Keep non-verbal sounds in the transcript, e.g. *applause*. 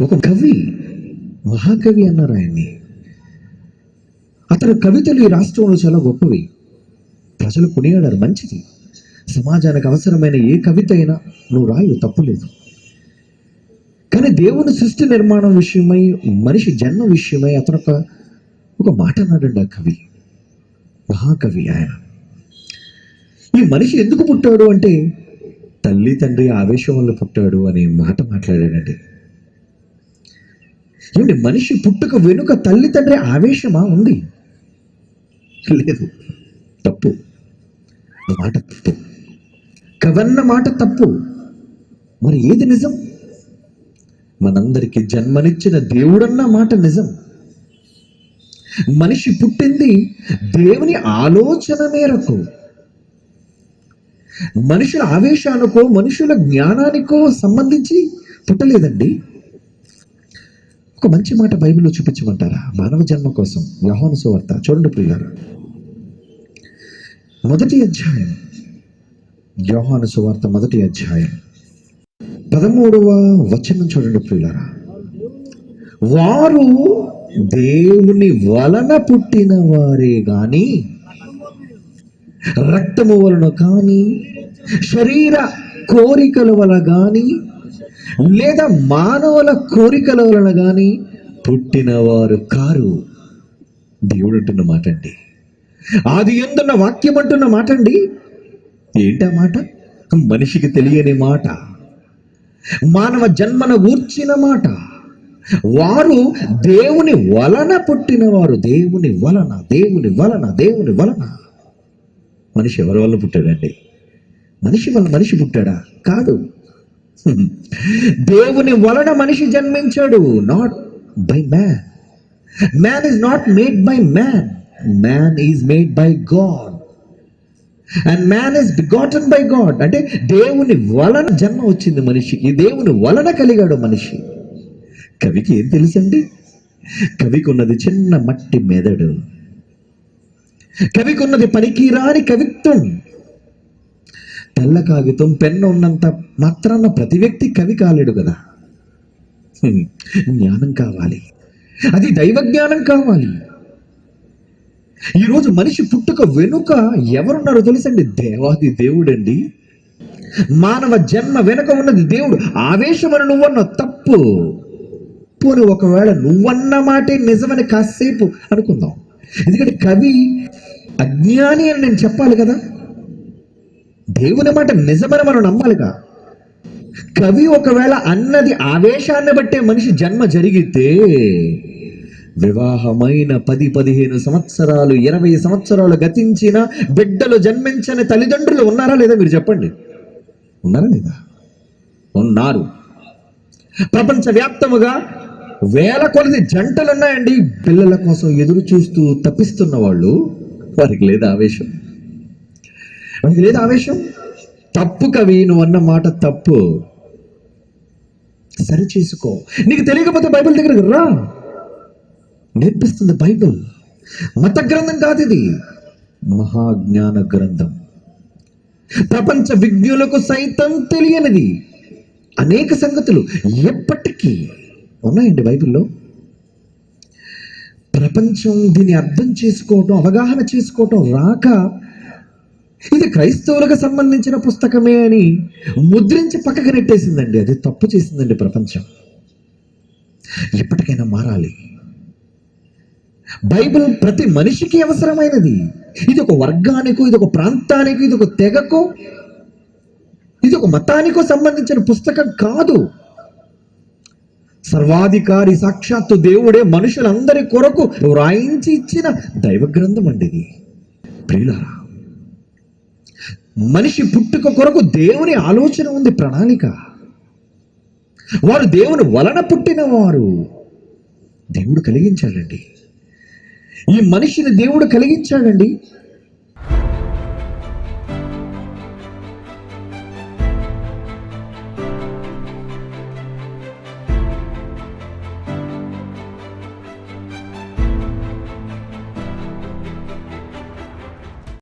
ఒక కవి మహాకవి అన్నారు ఆయన్ని. అతని కవితలు ఈ రాష్ట్రంలో చాలా గొప్పవి. ప్రజలు కొనియాడారు మంచిది. సమాజానికి అవసరమైన ఏ కవిత అయినా నువ్వు రాయు తప్పులేదు కానీ దేవుని సృష్టి నిర్మాణం విషయమై మనిషి జన్మ విషయమై అతను ఒక ఒక మాట అన్నాడండి ఆ కవి. మహాకవి ఆయన. ఈ మనిషి ఎందుకు పుట్టాడు అంటే తల్లి తండ్రి ఆవేశం వల్ల పుట్టాడు అనే మాట మాట్లాడాడండి. ఏమిటి మనిషి పుట్టుక వెనుక తల్లిదండ్రి ఆవేశమా ఉంది? లేదు. తప్పు. మాట తప్పు. కవన్న మాట తప్పు. మరి ఏది నిజం? మనందరికీ జన్మనిచ్చిన దేవుడన్న మాట నిజం. మనిషి పుట్టింది దేవుని ఆలోచన మేరకు. మనుషుల ఆవేశానికో మనుషుల జ్ఞానానికో సంబంధించి పుట్టలేదండి. ఒక మంచి మాట బైబిల్లో చూపించమంటారా? మానవ జన్మ కోసం యోహాను సువార్త. చూడండి ప్రియులారా. మొదటి అధ్యాయం. యోహాను సువార్త మొదటి అధ్యాయం. పదమూడవ వచనం చూడండి ప్రియులారా. వారు దేవుని వలన పుట్టిన వారే కానీ రక్తము వలన కానీ శరీర కోరికల వలన కానీ లేదా మానవుల కోరికల వలన కానీ పుట్టినవారు కారు. దేవుడు అంటున్న మాట అండి ఆది ఎందున్న వాక్యం అంటున్న మాట అండి ఏంటా మాట? మనిషికి తెలియని మాట. మానవ జన్మన ఊర్చిన మాట. వారు దేవుని వలన పుట్టినవారు. దేవుని వలన దేవుని వలన దేవుని వలన. మనిషి ఎవరి వల్ల పుట్టాడండి? మనిషి వల్ల మనిషి పుట్టాడా? కాదు. *laughs* దేవుని వలన మనిషి జన్మించాడు not by man man is not made by man man is made by God and man is begotten by God అంటే దేవుని వలన జన్మ వచ్చింది మనిషికి దేవుని వలన కలిగాడు మనిషి. కవికి ఏం తెలుసండి? కవికి ఉన్నది చిన్న మట్టి మెదడు. కవికి ఉన్నది పనికిరాని కవిత్వం. తెల్ల కాగితం పెన్ను ఉన్నంత మాత్రాన ప్రతి వ్యక్తి కవి కాలేడు కదా. జ్ఞానం కావాలి. అది దైవ జ్ఞానం కావాలి. ఈరోజు మనిషి పుట్టుక వెనుక ఎవరున్నారో తెలుసండి? దేవాది దేవుడండి. మానవ జన్మ వెనుక ఉన్నది దేవుడు. ఆవేశమని నువ్వన్న తప్పు. పోనీ ఒకవేళ నువ్వన్న మాటే నిజమని కాసేపు అనుకుందాం. ఎందుకంటే కవి అజ్ఞాని అని నేను చెప్పాలి కదా. దేవుని మాట నిజమని మనం నమ్మాలిగా. కవి ఒకవేళ అన్నది ఆవేశాన్ని బట్టే మనిషి జన్మ జరిగితే వివాహమైన పది పదిహేను సంవత్సరాలు ఇరవై సంవత్సరాలు గతించిన బిడ్డలు జన్మించని తల్లిదండ్రులు ఉన్నారా లేదా మీరు చెప్పండి. ఉన్నారా లేదా? ఉన్నారు. ప్రపంచవ్యాప్తముగా వేల కొలది జంటలు ఉన్నాయండి పిల్లల కోసం ఎదురు చూస్తూ తప్పిస్తున్న వాళ్ళు వారికి లేదా ఆవేశం. మనకి లేదా ఆవేశం? తప్పు కవి నువ్వు అన్న మాట తప్పు. సరి చేసుకో నీకు తెలియకపోతే బైబిల్ దగ్గరకు రా. నేర్పిస్తుంది బైబిల్. మత గ్రంథం కాదు ఇది. మహాజ్ఞాన గ్రంథం. ప్రపంచ విజ్ఞులకు సైతం తెలియనిది. అనేక సంగతులు ఎప్పటికీ ఉన్నాయండి బైబిల్లో. ప్రపంచం దీన్ని అర్థం చేసుకోవటం అవగాహన చేసుకోవటం రాక ఇది క్రైస్తవులకు సంబంధించిన పుస్తకమే అని ముద్రించి పక్కకు నెట్టేసిందండి. అది తప్పు చేసిందండి ప్రపంచం. ఎప్పటికైనా మారాలి. బైబిల్ ప్రతి మనిషికి అవసరమైనది. ఇది ఒక వర్గానికో ఇది ఒక ప్రాంతానికి ఇది ఒక తెగకో ఇది ఒక మతానికో సంబంధించిన పుస్తకం కాదు. సర్వాధికారి సాక్షాత్తు దేవుడే మనుషులందరి కొరకు వ్రాయించి ఇచ్చిన దైవ గ్రంథం అండి ఇది. ప్రియులారా మనిషి పుట్టుక కొరకు దేవుని ఆలోచన ఉంది ప్రణాళిక. వారు దేవుని వలన పుట్టిన వారు దేవుడు కలిగించాడండి. ఈ మనిషిని దేవుడు కలిగించాడండి.